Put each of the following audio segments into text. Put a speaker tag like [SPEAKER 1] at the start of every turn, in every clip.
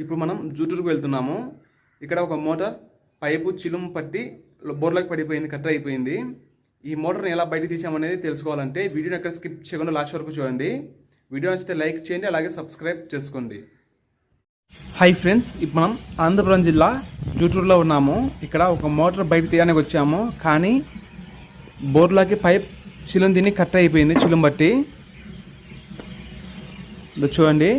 [SPEAKER 1] ఇప్పుడు మనం జూటూరుకు వెళ్తున్నాము. ఇక్కడ ఒక మోటార్ పైపు చిలుము పట్టి బోర్లకు పడిపోయింది కట్ అయిపోయింది. ఈ మోటార్ని ఎలా బయట తీసామనేది తెలుసుకోవాలంటే వీడియోని ఎక్కడ స్కిప్ చేయకుండా లాస్ట్ వరకు చూడండి. వీడియో నచ్చితే లైక్ చేయండి అలాగే సబ్స్క్రైబ్ చేసుకోండి. హాయ్ ఫ్రెండ్స్ ఇప్పుడు మనం ఆంధ్రప్రదేశ్ జిల్లా జూటూరులో ఉన్నాము. ఇక్కడ ఒక మోటార్ బయట తీయడానికి వచ్చాము. కానీ బోర్లోకి పైప్ చిలుం తిని కట్ అయిపోయింది చిలుం బట్టి చూడండి.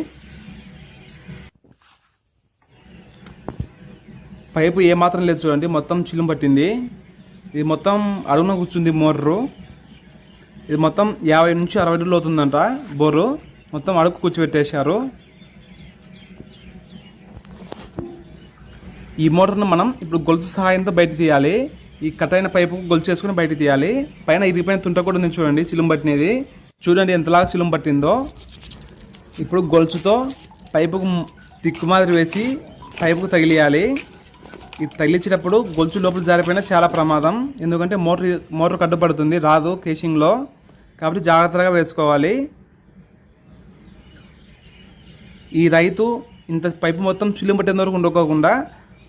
[SPEAKER 1] పైపు ఏమాత్రం లేదు చూడండి మొత్తం చిలుం పట్టింది. ఇది మొత్తం అడుగున కూర్చుంది మోర్రు. ఇది మొత్తం యాభై నుంచి అరవై అడుగులు అవుతుందంట బోరు. మొత్తం అడుగు కూర్చోబెట్టేశారు ఈ మోటార్ను మనం ఇప్పుడు గొలుసు సహాయంతో బయట తీయాలి. ఈ కట్ అయిన పైపు గొలుసు చేసుకుని బయట తీయాలి. పైన ఇరిగిపోయిన తుంట కూడా ఉంది చూడండి చిలుం పట్టినది. చూడండి ఎంతలాగా సిలుం పట్టిందో. ఇప్పుడు గొలుసుతో పైపుకు తిక్కు మాదిరి వేసి పైపుకు తగిలియాలి. తగిలించేటప్పుడు గొలుసు లోపల జారిపోయినా చాలా ప్రమాదం. ఎందుకంటే మోటార్ మోటార్ కట్టుబడుతుంది రాదు కేసింగ్లో కాబట్టి జాగ్రత్తగా వేసుకోవాలి. ఈ రైతు ఇంత పైపు మొత్తం చిలుం పట్టేంత వరకు ఉండకోకుండా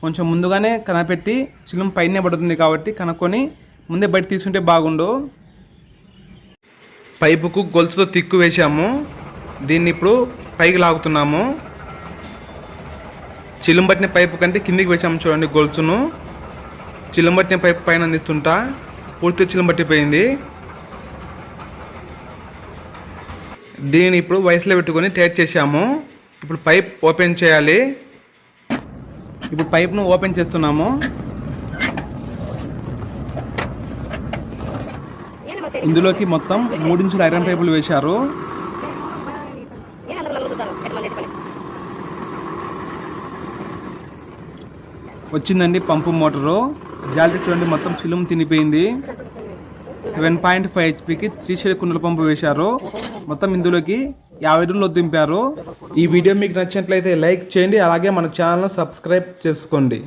[SPEAKER 1] కొంచెం ముందుగానే కనపెట్టి చిలుం పైనే పడుతుంది కాబట్టి కనుక్కొని ముందే బయట తీసుకుంటే బాగుండు. పైపుకు గొలుసుతో తిక్కు వేసాము దీన్ని ఇప్పుడు పైకి లాగుతున్నాము. చిలుంబట్టిన పైపు కంటే కిందికి వేసాము చూడండి గొలుసును. చిలుంబట్టిన పైపు పైన అందిస్తుంటా. పూర్తి చిలుంబట్టిపోయింది దీనిని ఇప్పుడు వయసులో పెట్టుకొని టైట్ చేసాము ఇప్పుడు పైప్ ఓపెన్ చేయాలి. ఇప్పుడు పైప్ను ఓపెన్ చేస్తున్నాము. ఇందులోకి మొత్తం మూడించుల ఐరన్ పైపులు వేశారు. వచ్చిందండి పంపు మోటారు. జాలరీ చూడండి మొత్తం చిలుం తినిపోయింది. సెవెన్ పాయింట్ ఫైవ్ హెచ్పికి త్రీ షేడ్ కుండల పంపు వేశారు. మొత్తం ఇందులోకి యాభై రోజులు దింపారు ఈ వీడియో మీకు నచ్చినట్లయితే లైక్ చేయండి అలాగే మన ఛానల్ని సబ్స్క్రైబ్ చేసుకోండి.